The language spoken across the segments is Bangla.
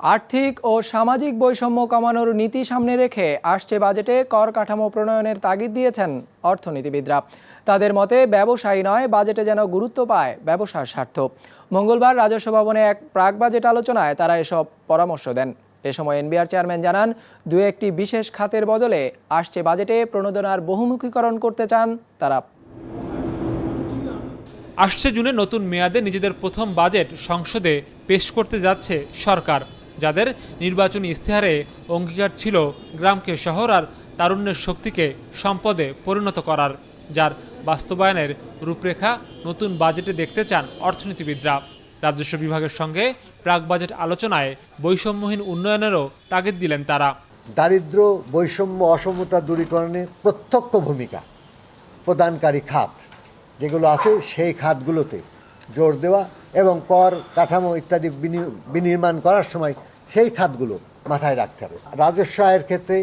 আর্থিক ও সামাজিক বৈষম্য কমানোর নীতি সামনে রেখে আসছে বাজেটে কর কাঠামো প্রণয়নের তাগিদ দিয়েছেন অর্থনীতিবিদরা। তাদের মতে, ব্যবসায়ী নয়, বাজেটে যেন গুরুত্ব পায় ব্যবসার স্বার্থ। মঙ্গলবার রাজস্ব ভবনে এক প্রাক বাজেট আলোচনায় তারা এসব পরামর্শ দেন। এ সময় এনবিআর চেয়ারম্যান জানান দু একটি বিশেষ খাতের বদলে আসছে বাজেটে প্রণোদনার বহুমুখীকরণ করতে চান তারা। আসছে জুনে নতুন মেয়াদে নিজেদের প্রথম বাজেট সংসদে পেশ করতে যাচ্ছে সরকার। যাদের নির্বাচনী ইস্তেহারে অঙ্গীকার ছিল গ্রামকে শহর আর তারুণ্যের শক্তিকে সম্পদে পরিণত করার, যার বাস্তবায়নের রূপরেখা নতুন বাজেটে দেখতে চান অর্থনীতিবিদরা। রাজস্ব বিভাগের সঙ্গে প্রাক বাজেট আলোচনায় বৈষম্যহীন উন্নয়নেরও তাগিদ দিলেন তারা। দারিদ্র, বৈষম্য, অসমতা দূরীকরণে প্রত্যক্ষ ভূমিকা, প্রদানকারী খাত, যেগুলো আছে সেই খাতগুলোতে জোর দেওয়া এবং কর, কাঠামো ইত্যাদি বিনি- বিনির্মাণ করার সময় সেই খাতগুলো মাথায় রাখতে হবে। রাজস্ব আয়ের ক্ষেত্রে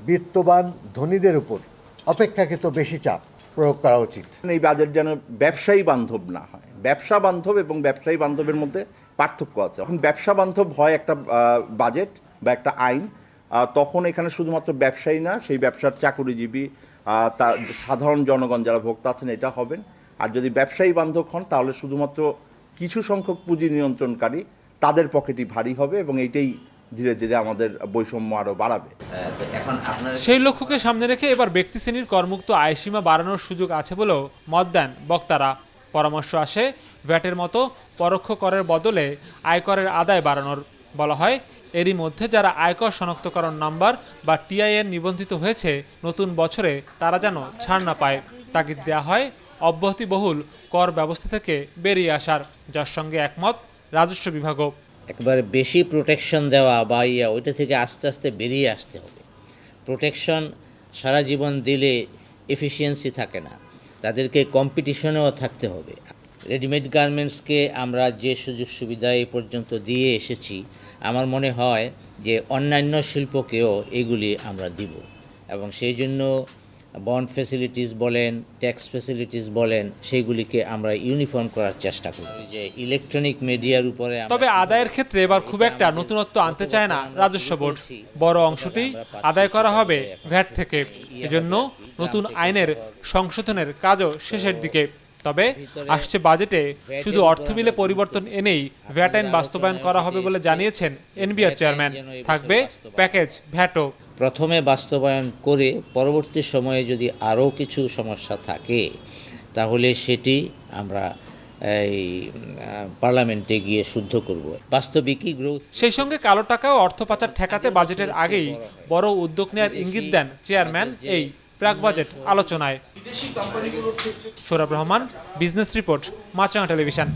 বিত্তবান ধনীদের উপর অপেক্ষাকৃত বেশি চাপ প্রয়োগ করা উচিত। এই বাজেট যেন ব্যবসায়ী বান্ধব না হয়। ব্যবসা বান্ধব এবং ব্যবসায়ী বান্ধবের মধ্যে পার্থক্য আছে। এখন ব্যবসা বান্ধব হয় একটা বাজেট বা একটা আইন তখন এখানে শুধুমাত্র ব্যবসায়ী না, সেই ব্যবসার চাকুরিজীবী তার সাধারণ জনগণ যারা ভোক্তা আছেন এটা হবেন। আর যদি ব্যবসায়ী বান্ধব হন, তাহলে শুধুমাত্র কিছু সংখ্যক পুঁজি নিয়ন্ত্রণকারী তাদের পকেটই ভারী হবে এবং এইটাই ধীরে ধীরে আমাদের বৈষম্য আরও বাড়াবে। সেই লক্ষ্যকে সামনে রেখে এবার ব্যক্তি শ্রেণির করমুক্ত আয়সীমা বাড়ানোর সুযোগ আছে বলেও মত দেন বক্তারা। পরামর্শ আসে ভ্যাটের মতো পরোক্ষ করের বদলে আয়করের আদায় বাড়ানোর। বলা হয়, এরই মধ্যে যারা আয়কর শনাক্তকরণ নাম্বার বা টিআইএন নিবন্ধিত হয়েছে নতুন বছরে তারা যেন ছাড় না পায়। তাগিদ দেওয়া হয়, অব্যাহতিবহুল কর ব্যবস্থা থেকে বেরিয়ে আসার। যার সঙ্গে একমত রাজস্ব বিভাগও। একেবারে বেশি প্রোটেকশন দেওয়া বা ইয়া, ওইটা থেকে আস্তে আস্তে বেরিয়ে আসতে হবে। প্রোটেকশন সারা জীবন দিলে এফিসিয়েন্সি থাকে না। তাদেরকে কম্পিটিশনেও থাকতে হবে। রেডিমেড গার্মেন্টসকে আমরা যে সুযোগ সুবিধা এই পর্যন্ত দিয়ে এসেছি, আমার মনে হয় যে অন্যান্য শিল্পকেও এগুলি আমরা দিব। এবং সেই জন্য বন্ড ফেসিলিটিস বলেন ট্যাক্স ফেসিলিটিস বলেন সেইগুলিকে আমরা ইউনিফর্ম করার চেষ্টা করি। যে ইলেকট্রনিক মিডিয়ার উপরে তবে আদায়ের ক্ষেত্রে এবার খুব একটা নতুনত্ব আনতে চায় না রাজস্ব বোর্ড। বড় অংশটি আদায় করা হবে ভ্যাট থেকে। এজন্য নতুন আইনের সংশোধনের কাজও শেষের দিকে। তবে আসছে বাজেটে শুধু অর্থ বিলে পরিবর্তন এনেই ভ্যাট আইন বাস্তবায়ন করা হবে বলে জানিয়েছেন এনবিআর চেয়ারম্যান। থাকবে প্যাকেজ ভ্যাটও। প্রথমে বাস্তবায়ন করে পরবর্তী সময়ে যদি আরও কিছু সমস্যা থাকে, তাহলে সেটি আমরা এই পার্লামেন্টে গিয়ে শুদ্ধ করব। বাস্তবিকই গ্রোথ সেই সঙ্গে কালো টাকা ও অর্থ পাচার ঠেকাতে বাজেটের আগেই বড় উদ্যোগ নেওয়ার ইঙ্গিত দেন চেয়ারম্যান এই প্রাক বাজেট আলোচনায়। Sourav Rahman, business report Maasranga television.